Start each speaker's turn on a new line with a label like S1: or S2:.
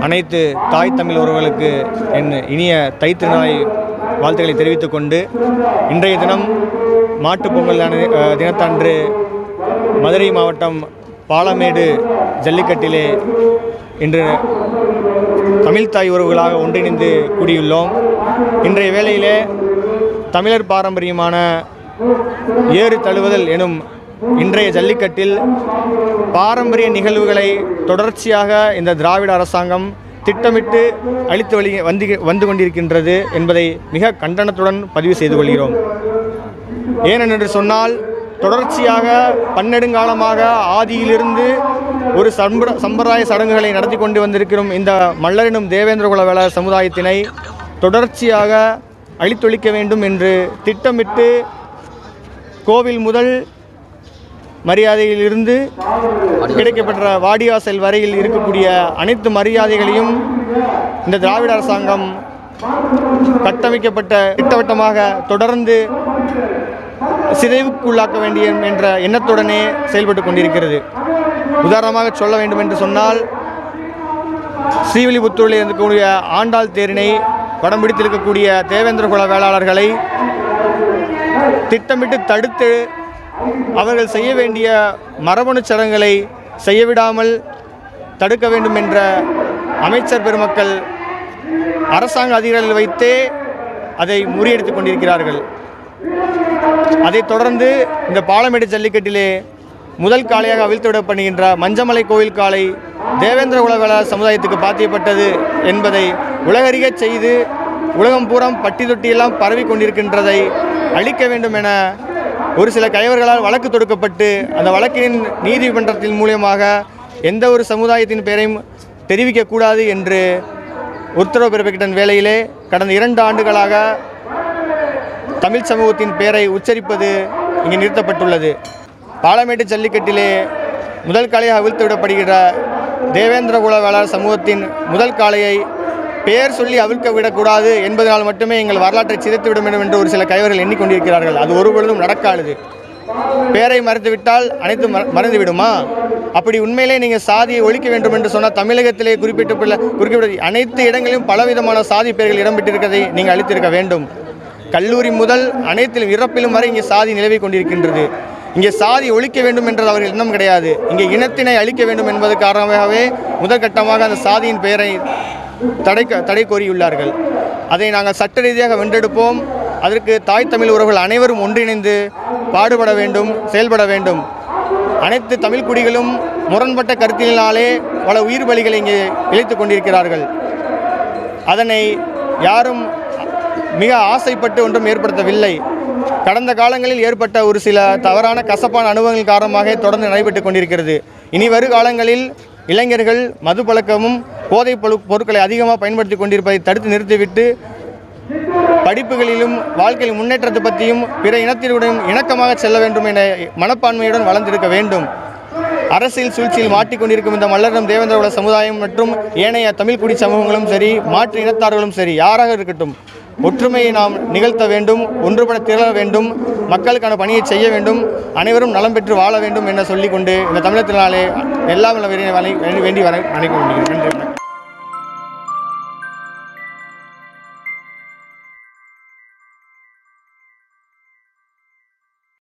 S1: அனைத்து தாய் தமிழ் உறவுகளுக்கு என் இனிய தைத்திருநாளை வாழ்த்துக்களை தெரிவித்துக் கொண்டு இன்றைய தினம் மாட்டுப் பொங்கல் தினத்தன்று மதுரை மாவட்டம் பாலமேடு ஜல்லிக்கட்டிலே இன்று தமிழ்தாய் உறவுகளாக ஒன்றிணைந்து கூடியுள்ளோம். இன்றைய வேளையிலே தமிழர் பாரம்பரியமான ஏறு தழுவுதல் எனும் இன்றைய ஜல்லிக்கட்டில் பாரம்பரிய நிகழ்வுகளை தொடர்ச்சியாக இந்த திராவிட அரசாங்கம் திட்டமிட்டு அளித்து வழி வந்து வந்து கொண்டிருக்கின்றது என்பதை மிக கண்டனத்துடன் பதிவு செய்து கொள்கிறோம். ஏனென்று சொன்னால் தொடர்ச்சியாக பன்னெடுங்காலமாக ஆதியிலிருந்து ஒரு சம்பர சம்பிரதாய சடங்குகளை நடத்தி கொண்டு வந்திருக்கிறோம் இந்த மல்லரினும் தேவேந்திரகுல வேள சமுதாயத்தினை தொடர்ச்சியாக அழித்தொழிக்க வேண்டும் என்று திட்டமிட்டு கோவில் முதல் மரியாதையிலிருந்து கிடைக்கப்பெற்ற வாடிவாசல் வரையில் இருக்கக்கூடிய அனைத்து மரியாதைகளையும் இந்த திராவிட அரசாங்கம் கட்டமைக்கப்பட்ட திட்டவட்டமாக தொடர்ந்து சிதைவுக்குள்ளாக்க வேண்டிய என்ற எண்ணத்துடனே செயல்பட்டு கொண்டிருக்கிறது. உதாரணமாக சொல்ல வேண்டும் என்று சொன்னால் ஸ்ரீவில்லிபுத்தூரில் இருக்கக்கூடிய ஆண்டாள் தேரினை படம் பிடித்திருக்கக்கூடிய தேவேந்திர குல வேளாளர்களை திட்டமிட்டு தடுத்து அவர்கள் செய்ய வேண்டிய மரபணு சடங்குகளை செய்யவிடாமல் தடுக்க வேண்டும் என்ற அமைச்சர் பெருமக்கள் அரசாங்க அதிகாரிகள் வைத்தே அதை முறியடித்துக் கொண்டிருக்கிறார்கள். அதைத் தொடர்ந்து இந்த பாலமேடு ஜல்லிக்கட்டிலே முதல் காளையாக அவிழ்த்துவிடப்படுகின்ற மஞ்சமலை கோவில் காளை தேவேந்திர உலகள சமுதாயத்துக்கு பாத்தியப்பட்டது என்பதை உலகறிய செய்து உலகம் பூரம் பட்டி தொட்டியெல்லாம் பரவி கொண்டிருக்கின்றதை அழிக்க வேண்டும் என ஒரு சில கைவர்களால் வழக்கு தொடுக்கப்பட்டு அந்த வழக்கின் நீதிமன்றத்தின் மூலியமாக எந்த ஒரு சமுதாயத்தின் பெயரையும் தெரிவிக்கக்கூடாது என்று உத்தரவு பிறப்பிக்கிட்ட வேளையிலே கடந்த இரண்டு ஆண்டுகளாக தமிழ் சமூகத்தின் பெயரை உச்சரிப்பது இங்கே நிறுத்தப்பட்டுள்ளது. பாலமேட்டு ஜல்லிக்கட்டிலே முதல் காலையாக அவிழ்த்து விடப்படுகிற தேவேந்திர குல வேளாளர் சமூகத்தின் முதல் காளையை பெயர் சொல்லி அவிழ்க்க விடக்கூடாது என்பதனால் மட்டுமே எங்கள் வரலாற்றை சிதைத்துவிட வேண்டும் என்று ஒரு சில கைவர்கள் எண்ணிக்கொண்டிருக்கிறார்கள். அது ஒருபொழுதும் நடக்காது. பெயரை மறந்துவிட்டால் அனைத்து மறந்து விடுமா அப்படி உண்மையிலே நீங்கள் சாதியை ஒழிக்க வேண்டும் என்று சொன்னால் தமிழகத்திலே குறிப்பிட்டுள்ள குறிப்பிட்ட அனைத்து இடங்களிலும் பலவிதமான சாதி பெயர்கள் இடம்பெற்றிருக்கிறதை நீங்கள் அளித்திருக்க வேண்டும். கல்லூரி முதல் அனைத்திலும் இறப்பிலும் வரை இங்கே சாதி நிலவி கொண்டிருக்கின்றது. இங்கே சாதி ஒழிக்க வேண்டும் என்றது அவர்கள் எண்ணம் கிடையாது. இங்கே இனத்தினை அழிக்க வேண்டும் என்பது காரணமாகவே முதற்கட்டமாக அந்த சாதியின் பெயரை தடை தடை கோரியுள்ளார்கள். அதை நாங்கள் சட்ட ரீதியாக வென்றெடுப்போம். அதற்கு தாய் தமிழ் உறவுகள் அனைவரும் ஒன்றிணைந்து பாடுபட வேண்டும் செயல்பட வேண்டும். அனைத்து தமிழ் குடிகளும் முரண்பட்ட கருத்தினாலே பல உயிர் பலிகளை இங்கே இழைத்துக் கொண்டிருக்கிறார்கள். அதனை யாரும் மிக ஆசைப்பட்டு ஒன்றும் ஏற்படுத்தவில்லை. கடந்த காலங்களில் ஏற்பட்ட ஒரு சில தவறான கசப்பான அனுபவங்கள் காரணமாக தொடர்ந்து நடைபெற்று கொண்டிருக்கிறது. இனி வருகாலங்களில் இளைஞர்கள் மது பழக்கமும் போதைப் பொருட்களை அதிகமாக பயன்படுத்தி கொண்டிருப்பதை தடுத்து நிறுத்திவிட்டு படிப்புகளிலும் வாழ்க்கையில் முன்னேற்றத்தை பற்றியும் பிற இனத்தினுடன் இணக்கமாக செல்ல வேண்டும் என மனப்பான்மையுடன் வளர்ந்திருக்க வேண்டும். அரசியல் சூழ்ச்சியில் மாட்டிக்கொண்டிருக்கும் இந்த மல்லரம் தேவேந்திரகுல சமுதாயம் மற்றும் ஏனைய தமிழ்குடி சமூகங்களும் சரி மாற்று இனத்தார்களும் சரி யாராக இருக்கட்டும் ஒற்றுமையை நாம் நிகழ்த்த வேண்டும் ஒன்றுபட திரள வேண்டும் மக்களுக்கான பணியை செய்ய வேண்டும் அனைவரும் நலம் பெற்று வாழ வேண்டும் என சொல்லிக்கொண்டு இந்த தமிழகத்தினாலே எல்லாம் வல்ல வேண்டி வர நினைக்க நன்றி.